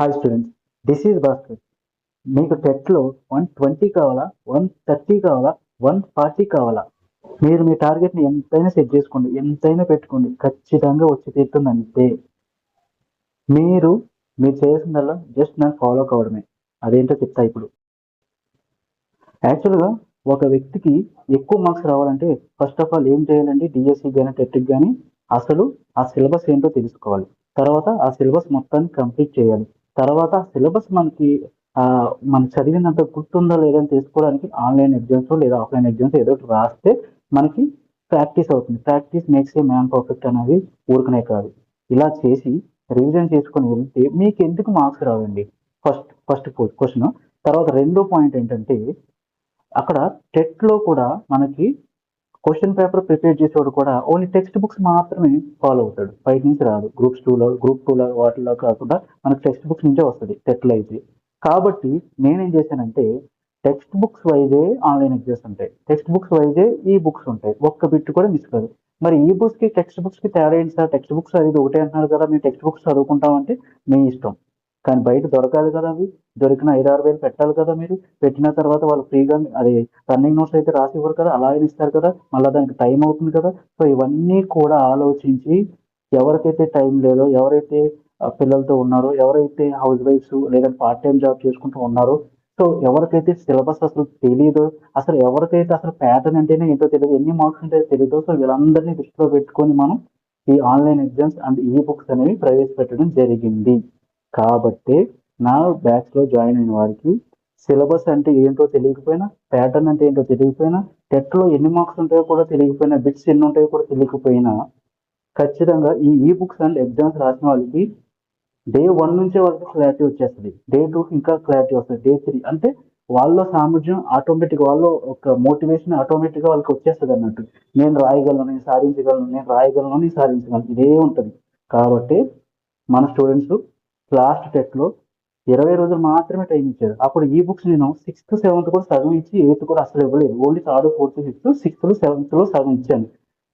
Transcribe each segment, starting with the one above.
Hi students this is Bhaskar మీకు టెట్లో one twenty కావాలా? వన్ థర్టీ కావాలా? వన్ ఫార్టీ కావాలా? మీరు మీ టార్గెట్ని ఎంతైనా సెట్ చేసుకోండి. ఎంతైనా పెట్టుకోండి. ఖచ్చితంగా వచ్చి తీరుతుంది అంతే మీరు మీరు చేయాల్సిందల్లా జస్ట్ నన్ను ఫాలో కావడమే. అదేంటో చెప్తా ఇప్పుడు. యాక్చువల్గా ఒక వ్యక్తికి ఎక్కువ మార్క్స్ రావాలంటే ఫస్ట్ ఆఫ్ ఆల్ ఏం చేయాలండి? డిఎస్సి కానీ టెట్కి కానీ అసలు ఆ సిలబస్ ఏంటో తెలుసుకోవాలి. తర్వాత ఆ సిలబస్ మొత్తాన్ని కంప్లీట్ చేయాలి. తర్వాత సిలబస్ మనకి మనం చదివినంత గుర్తుందో లేదని తెలుసుకోవడానికి ఆన్లైన్ ఎగ్జామ్స్ లేదా ఆఫ్లైన్ ఎగ్జామ్స్ ఏదో ఒకటి రాస్తే మనకి ప్రాక్టీస్ అవుతుంది. Practice makes a man perfect అనేది ఊరుకునే కాదు. ఇలా చేసి రివిజన్ చేసుకొని వెళ్తే మీకు ఎందుకు మార్క్స్ రావండి? ఫస్ట్ ఫస్ట్ క్వశ్చన్ తర్వాత రెండో పాయింట్ ఏంటంటే అక్కడ టెట్లో కూడా మనకి క్వశ్చన్ పేపర్ ప్రిపేర్ చేసేవాడు కూడా ఓన్లీ టెక్స్ట్ బుక్స్ మాత్రమే ఫాలో అవుతాడు. బయట నుంచి రాదు. గ్రూప్స్ టూలో గ్రూప్ టూలో వాటిలో కాకుండా మనకు టెక్స్ట్ బుక్స్ నుంచే వస్తుంది. టెట్లో అయితే. కాబట్టి నేనేం చేశానంటే text books yj online exams ఉంటాయి. Text books yj e books ఉంటాయి. ఒక్క బిట్ కూడా మిస్ కాదు. మరి ఈ బుక్స్కి టెక్స్ట్ బుక్స్కి తేడా ఏంటి సార్? టెక్స్ట్ బుక్స్ అది ఒకటే అంటున్నారు కదా మేము టెక్స్ట్ బుక్స్ చదువుకుంటామంటే మీ ఇష్టం. కానీ బయట దొరకాలి కదా అవి. దొరికిన ఐదు ఆరు వేలు పెట్టాలి కదా మీరు. పెట్టిన తర్వాత వాళ్ళు ఫ్రీగా అది రన్నింగ్ నోట్స్ అయితే రాసి ఇవ్వరు కదా. అలాగే ఇస్తారు కదా. మళ్ళీ దానికి టైం అవుతుంది కదా. సో ఇవన్నీ కూడా ఆలోచించి ఎవరికైతే టైం లేదో ఎవరైతే పిల్లలతో ఉన్నారో ఎవరైతే హౌస్ వైఫ్స్ లేదంటే పార్ట్ టైం జాబ్ చేసుకుంటూ ఉన్నారో సో ఎవరికైతే సిలబస్ అసలు తెలియదో అసలు ఎవరికైతే అసలు ప్యాటర్న్ అంటేనే ఏంటో తెలియదు ఎన్ని మార్క్స్ ఉంటాయో తెలియదో సో వీళ్ళందరినీ దృష్టిలో పెట్టుకొని మనం ఈ online exams and e books అనేవి ప్రవేశపెట్టడం జరిగింది. కాబట్టి నా బ్యాచ్లో జాయిన్ అయిన వారికి సిలబస్ అంటే ఏంటో తెలియకపోయినా ప్యాటర్న్ అంటే ఏంటో తెలియకపోయినా టెట్లో ఎన్ని మార్క్స్ ఉంటాయో కూడా తెలియకపోయినా బిట్స్ ఎన్ని ఉంటాయో కూడా తెలియకపోయినా ఖచ్చితంగా ఈ ఈ బుక్స్ అండ్ ఎగ్జామ్స్ రాసిన వాళ్ళకి డే వన్ నుంచే వాళ్ళకి క్లారిటీ వచ్చేస్తుంది. డే టూ ఇంకా క్లారిటీ వస్తుంది. డే త్రీ అంటే వాళ్ళ సామర్థ్యం ఆటోమేటిక్ వాళ్ళు ఒక మోటివేషన్ ఆటోమేటిక్గా వాళ్ళకి వచ్చేస్తుంది అన్నట్టు. నేను రాయగలను నేను సాధించగలను నేను రాయగలను నేను సాధించగలను. ఇదే ఉంటుంది. కాబట్టి మన స్టూడెంట్స్ లాస్ట్ టెట్లో ఇరవై రోజులు మాత్రమే టైం ఇచ్చారు. అప్పుడు ఈ బుక్స్ నేను సిక్స్త్ సెవెంత్ కూడా సగం ఇచ్చి ఎయిత్ కూడా అసలు ఇవ్వలేదు. Only third fourth fifth sixth సెవెంత్లో సగం ఇచ్చాను.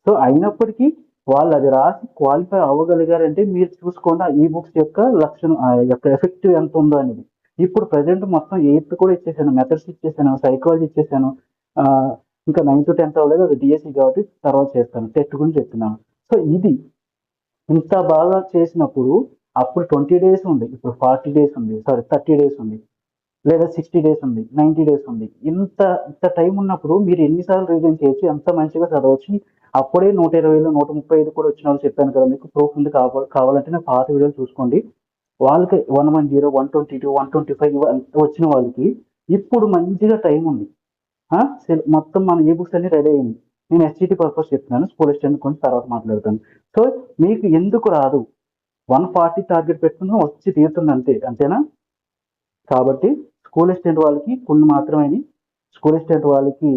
సో అయినప్పటికీ వాళ్ళు అది రాసి క్వాలిఫై అవ్వగలిగారంటే మీరు చూసుకోండి ఈ బుక్స్ యొక్క లక్షణం ఆ యొక్క ఎఫెక్ట్ ఎంత ఉందో అనేది. ఇప్పుడు ప్రజెంట్ మొత్తం ఎయిత్ కూడా ఇచ్చేసాను. మెథడ్స్ ఇచ్చేసాను సైకాలజీ ఇచ్చేసాను. ఇంకా నైన్త్ టెన్త్ అవ్వలేదు. అది డిఎస్సి కాబట్టి తర్వాత చేస్తాను. టెట్ గురించి చెప్తున్నాను. సో ఇది ఇంత బాగా చేసినప్పుడు అప్పుడు ట్వంటీ డేస్ ఉంది. ఇప్పుడు ఫార్టీ డేస్ ఉంది. సారీ థర్టీ డేస్ ఉంది. లేదా సిక్స్టీ డేస్ ఉంది. నైంటీ డేస్ ఉంది. ఇంత ఇంత టైం ఉన్నప్పుడు మీరు ఎన్నిసార్లు రివిజన్ చేయొచ్చు? ఎంత మంచిగా చదవచ్చు? అప్పుడే నూట ఇరవైలో నూట ముప్పై ఐదు కూడా వచ్చిన వాళ్ళు చెప్పాను కదా మీకు ప్రూఫ్ ఉంది కావాలి కావాలంటే నేను పాత వీడియోలు చూసుకోండి. వాళ్ళకి one one zero one twenty two one twenty five వచ్చిన వాళ్ళకి ఇప్పుడు మంచిగా టైం ఉంది. మొత్తం మన ఈ బుక్స్ అన్ని రెడీ అయింది నేను ఎస్టీటీ పర్పస్ చెప్తున్నాను. స్కూల్ స్టాండ్ కొంచెం తర్వాత మాట్లాడతాను. సో మీకు ఎందుకు రాదు? వన్ ఫార్టీ టార్గెట్ పెట్టుకుని వచ్చి తీరుతుంది అంతే అంతేనా? కాబట్టి స్కూల్ అసిస్టెంట్ వాళ్ళకి కొన్ని మాత్రమే స్కూల్ అసిస్టెంట్ వాళ్ళకి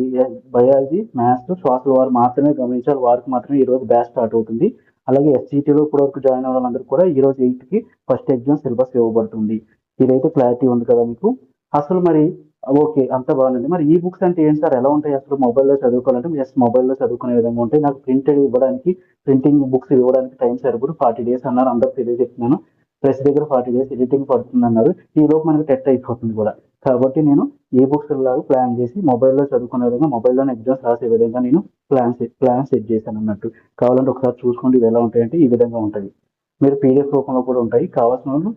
బయాలజీ మ్యాథ్స్ శ్వాసల వారు మాత్రమే గమనించాలి. వారికి మాత్రమే ఈరోజు బ్యాచ్ స్టార్ట్ అవుతుంది. అలాగే ఎస్సీటీలో ఇప్పటి వరకు జాయిన్ అవ్వడం వాళ్ళందరూ కూడా ఈ రోజు ఎయిట్కి ఫస్ట్ ఎగ్జామ్ సిలబస్ ఇవ్వబడుతుంది. ఇదైతే క్లారిటీ ఉంది కదా మీకు? అసలు మరి ఓకే అంత బాగుంది మరి ఈ బుక్స్ అంటే ఏంటి సార్? ఎలా ఉంటాయి అసలు మొబైల్లో చదువుకోవాలంటే? జస్ట్ మొబైల్లో చదువుకునే విధంగా ఉంటాయి. నాకు ప్రింటెడ్ ఇవ్వడానికి ప్రింటింగ్ బుక్స్ ఇవ్వడానికి టైం సరిపోదు. ఫార్టీ డేస్ అన్నారు. అందరూ తెలియజెప్తున్నాను ప్రెస్ దగ్గర ఫార్టీ డేస్ ఎడిటింగ్ పడుతుంది అన్నారు ఈ లోపు మనకి టెట్ అయిపోతుంది కూడా. కాబట్టి నేను ఈ బుక్స్ లాగా ప్లాన్ చేసి మొబైల్లో చదువుకునే విధంగా మొబైల్లోనే ఎగ్జామ్స్ రాసే విధంగా నేను ప్లాన్ ప్లాన్ సెట్ చేశాను అన్నట్టు. కావాలంటే ఒకసారి చూసుకోండి ఇవి ఎలా ఉంటాయంటే ఈ విధంగా ఉంటాయి. మీరు పీడిఎఫ్ రూపంలో కూడా ఉంటాయి. కావాల్సిన వాళ్ళు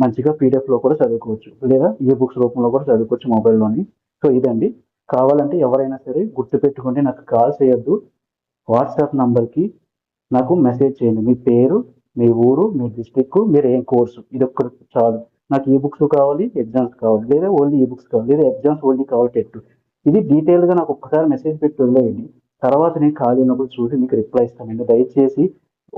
మంచిగా పీడిఎఫ్లో కూడా చదువుకోవచ్చు. లేదా ఈ బుక్స్ రూపంలో కూడా చదువుకోవచ్చు మొబైల్లోని సో ఇదండి. కావాలంటే ఎవరైనా సరే గుర్తు పెట్టుకుంటే నాకు కాల్ చేయొద్దు. వాట్సాప్ నంబర్కి నాకు మెసేజ్ చేయండి. మీ పేరు మీ ఊరు మీ డిస్టిక్ మీరు ఏం కోర్సు? ఇది ఒక్కటి చాలు. నాకు ఈ బుక్స్ కావాలి ఎగ్జామ్స్ కావాలి. లేదా ఓన్లీ ఈ బుక్స్ కావాలి లేదా ఎగ్జామ్స్ ఓన్లీ కావాలి టెట్ ఇది డీటెయిల్గా నాకు ఒక్కసారి మెసేజ్ పెట్టి వదిలేయండి. తర్వాత నేను ఖాళీ ఉన్నప్పుడు చూసి మీకు రిప్లై ఇస్తానండి. దయచేసి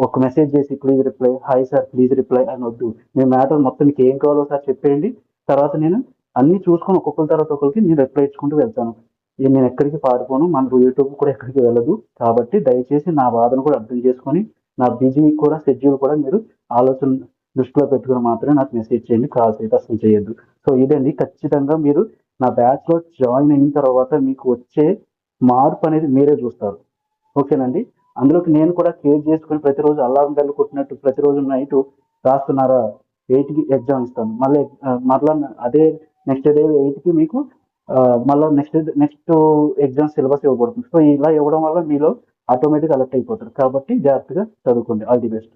ఒక మెసేజ్ చేసి please reply hi sir please reply అని వద్దు. మీ మ్యాటర్ మొత్తం మీకు ఏం కావాలో సార్ చెప్పేయండి. తర్వాత నేను అన్ని చూసుకొని ఒక్కొక్కరి తర్వాత ఒకరికి నేను రిప్లై ఇచ్చుకుంటూ వెళ్తాను. నేను ఎక్కడికి పారిపోను? మన యూట్యూబ్ కూడా ఎక్కడికి వెళ్ళదు. కాబట్టి దయచేసి నా బాధను కూడా అర్థం చేసుకొని నా బిజీ కూడా షెడ్యూల్ కూడా మీరు ఆలోచన దృష్టిలో పెట్టుకుని మాత్రమే నాకు మెసేజ్ చేయండి. కాల్స్ అయితే అసలు చేయొద్దు. సో ఇదండి. ఖచ్చితంగా మీరు నా బ్యాచ్లో జాయిన్ అయిన తర్వాత మీకు వచ్చే మార్పు అనేది మీరే చూస్తారు. ఓకేనండి? అందులోకి నేను కూడా కేర్ చేసుకుని ప్రతిరోజు అల్లారం బెల్ కొట్టినట్టు ప్రతిరోజు నైట్ రాస్తున్నారా? ఎయిట్కి ఎగ్జామ్ ఇస్తాను. మళ్ళీ మళ్ళీ అదే నెక్స్ట్ డే ఎయిట్కి మీకు మళ్ళీ నెక్స్ట్ నెక్స్ట్ ఎగ్జామ్ సిలబస్ ఇవ్వబడుతుంది. సో ఇలా ఇవ్వడం వల్ల మీలో ఆటోమేటిక్ అలర్ట్ అయిపోతారు. కాబట్టి జాగ్రత్తగా చదువుకోండి. All the best